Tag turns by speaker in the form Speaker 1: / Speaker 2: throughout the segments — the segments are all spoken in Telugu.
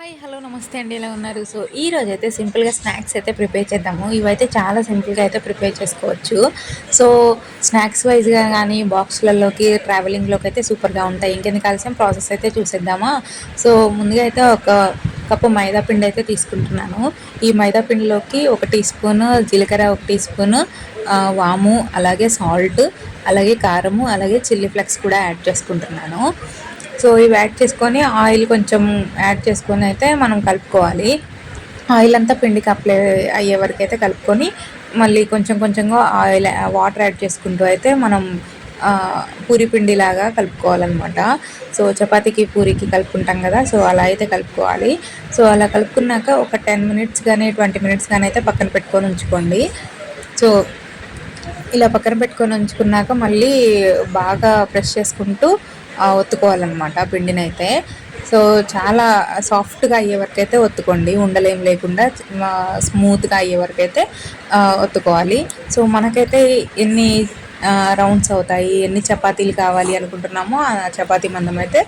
Speaker 1: హాయ్ హలో నమస్తే అండి. ఎలా ఉన్నారు? సో ఈ రోజు అయితే సింపుల్గా స్నాక్స్ అయితే ప్రిపేర్ చేద్దాము. ఇవైతే చాలా సింపుల్గా అయితే ప్రిపేర్ చేసుకోవచ్చు. సో స్నాక్స్ వైజ్గా కానీ బాక్స్లలోకి ట్రావెలింగ్లోకి అయితే సూపర్గా ఉంటాయి. ఇంకెందుకు కాల్సిన ప్రాసెస్ అయితే చూసేద్దామా? సో ముందుగా అయితే ఒక కప్పు మైదా పిండి అయితే తీసుకుంటున్నాను. ఈ మైదా పిండిలోకి ఒక టీ స్పూన్ జీలకర్ర ఒక టీ స్పూన్ వాము అలాగే సాల్ట్ అలాగే కారము అలాగే చిల్లీ ఫ్లెక్స్ కూడా యాడ్ చేసుకుంటున్నాను. సో ఇవి యాడ్ చేసుకొని ఆయిల్ కొంచెం యాడ్ చేసుకొని అయితే మనం కలుపుకోవాలి. ఆయిల్ అంతా పిండికి అప్లై అయ్యే వరకు అయితే కలుపుకొని మళ్ళీ కొంచెం కొంచెంగా ఆయిల్ వాటర్ యాడ్ చేసుకుంటూ అయితే మనం పూరి పిండి లాగా కలుపుకోవాలన్నమాట. సో చపాతీకి పూరికి కలుపుకుంటాం కదా సో అలా అయితే కలుపుకోవాలి. సో అలా కలుపుకున్నాక ఒక టెన్ మినిట్స్ కానీ ట్వంటీ మినిట్స్ కానీ అయితే పక్కన పెట్టుకొని ఉంచుకోండి. సో ఇలా పక్కన పెట్టుకొని ఉంచుకున్నాక మళ్ళీ బాగా ప్రెస్ చేసుకుంటూ ఒత్తుకోవాలన్నమాట పిండిని అయితే సో చాలా సాఫ్ట్గా అయ్యే వరకు అయితే ఒత్తుకోండి. ఉండలేం లేకుండా స్మూత్గా అయ్యే వరకు అయితే ఒత్తుకోవాలి. సో మనకైతే ఎన్ని రౌండ్స్ అవుతాయి ఎన్ని చపాతీలు కావాలి అనుకుంటున్నామో ఆ చపాతీ మందం అయితే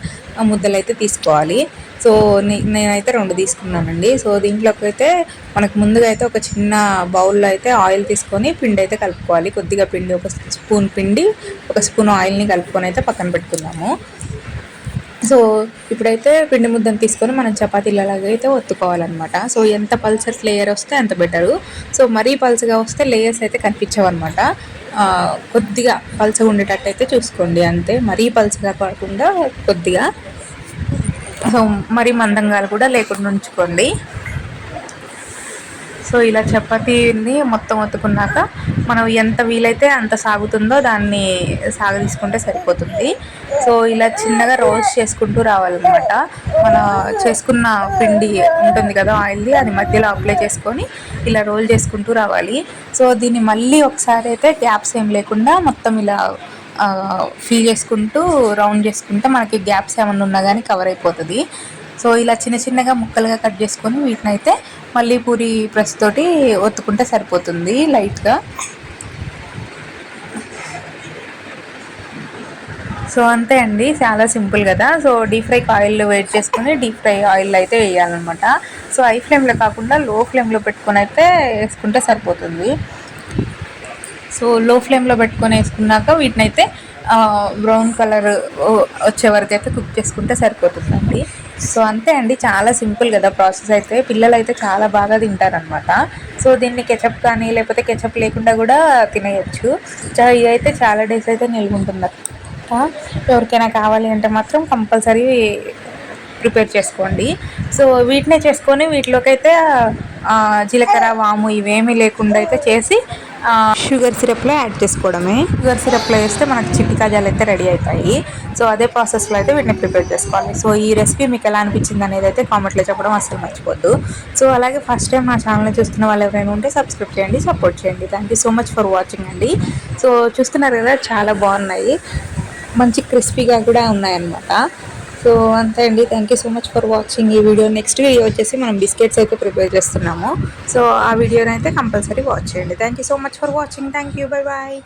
Speaker 1: ముద్దలు అయితే తీసుకోవాలి. సో నేనైతే రెండు తీసుకున్నానండి. సో దీంట్లోకి అయితే మనకు ముందుగా అయితే ఒక చిన్న బౌల్లో అయితే ఆయిల్ తీసుకొని పిండి అయితే కలుపుకోవాలి. కొద్దిగా పిండి ఒక స్పూన్ పిండి ఒక స్పూన్ ఆయిల్ని కలుపుకొని అయితే పక్కన పెట్టుకుందాము. సో ఇప్పుడైతే పిండి ముద్దను తీసుకొని మనం చపాతీలలాగా అయితే ఒత్తుకోవాలన్నమాట. సో ఎంత పల్సర్ లేయర్ వస్తే అంత బెటరు. సో మరీ పల్సగా వస్తే లేయర్స్ అయితే కనిపించవన్నమాట. కొద్దిగా పల్చగా ఉండేటట్టు అయితే చూసుకోండి. అంతే మరీ పల్చగా కాకుండా కొద్దిగా. సో మరీ మందంగా కూడా లేకుండా ఉంచుకోండి. సో ఇలా చపాతీని మొత్తం ఒత్తుకున్నాక మనం ఎంత వీలైతే అంత సాగుతుందో దాన్ని సాగ తీసుకుంటే సరిపోతుంది. సో ఇలా చిన్నగా రోస్ట్ చేసుకుంటూ రావాలన్నమాట. మన చేసుకున్న పిండి ఉంటుంది కదా ఆయిల్ది అది మధ్యలో అప్లై చేసుకొని ఇలా రోల్ చేసుకుంటూ రావాలి. సో దీన్ని మళ్ళీ ఒకసారి అయితే గ్యాప్స్ ఏం లేకుండా మొత్తం ఇలా ఫీల్ చేసుకుంటూ రౌండ్ చేసుకుంటే మనకి గ్యాప్స్ ఏమైనా ఉన్నా కానీ కవర్ అయిపోతుంది. సో ఇలా చిన్న చిన్నగా ముక్కలుగా కట్ చేసుకొని వీటిని అయితే మళ్ళీ పూరి ప్రెస్ తోటి ఒత్తుకుంటే సరిపోతుంది లైట్గా. సో అంతే అండి చాలా సింపుల్ కదా. సో డీప్ ఫ్రైకి ఆయిల్ వెయిట్ చేసుకుని డీప్ ఫ్రై ఆయిల్ అయితే వేయాలన్నమాట. సో హై ఫ్లేమ్లో కాకుండా లో ఫ్లేమ్లో పెట్టుకొని అయితే వేసుకుంటే సరిపోతుంది. సో లో ఫ్లేమ్లో పెట్టుకొని వేసుకున్నాక వీటిని అయితే బ్రౌన్ కలర్ వచ్చే వరకు అయితే కుక్ చేసుకుంటే సరిపోతుందండి. సో అంతే అండి చాలా సింపుల్ కదా ప్రాసెస్ అయితే. పిల్లలు అయితే చాలా బాగా తింటారనమాట సో దీన్ని కెచప్ కానీ లేకపోతే కెచప్ లేకుండా కూడా తినేయచ్చు. ఇదైతే చాలా డేస్ అయితే నిల్వుంటుంది ఎవరికైనా కావాలి అంటే మాత్రం కంపల్సరీ ప్రిపేర్ చేసుకోండి. సో వీటినే చేసుకొని వీటిలోకైతే జీలకర్ర వాము ఇవేమీ లేకుండా అయితే చేసి షుగర్ సిరప్లో యాడ్ చేసుకోవడమే. షుగర్ సిరప్లో వేస్తే మనకు చిట్టి కాజాలు అయితే రెడీ అవుతాయి సో అదే ప్రాసెస్లో అయితే వీటిని ప్రిపేర్ చేసుకోవాలి. సో ఈ రెసిపీ మీకు ఎలా అనిపించింది అనేది అయితే కామెంట్లో చెప్పడం అసలు మర్చిపోద్దు. సో అలాగే ఫస్ట్ టైం నా ఛానల్ని చూస్తున్న వాళ్ళు ఎవరైనా ఉంటే సబ్స్క్రైబ్ చేయండి సపోర్ట్ చేయండి. Thank you so much for watching అండి. సో చూస్తున్నారు కదా చాలా బాగున్నాయి. మంచి క్రిస్పీగా కూడా ఉన్నాయన్నమాట. సో అంతే అండి. Thank you so much for watching ఈ వీడియో నెక్స్ట్ వీడియో వచ్చేసి మనం బిస్కెట్స్ అయితే ప్రిపేర్ చేస్తున్నాము. సో ఆ వీడియోని అయితే కంపల్సరీ వాచ్ చేయండి. Thank you so much for watching thank you bye bye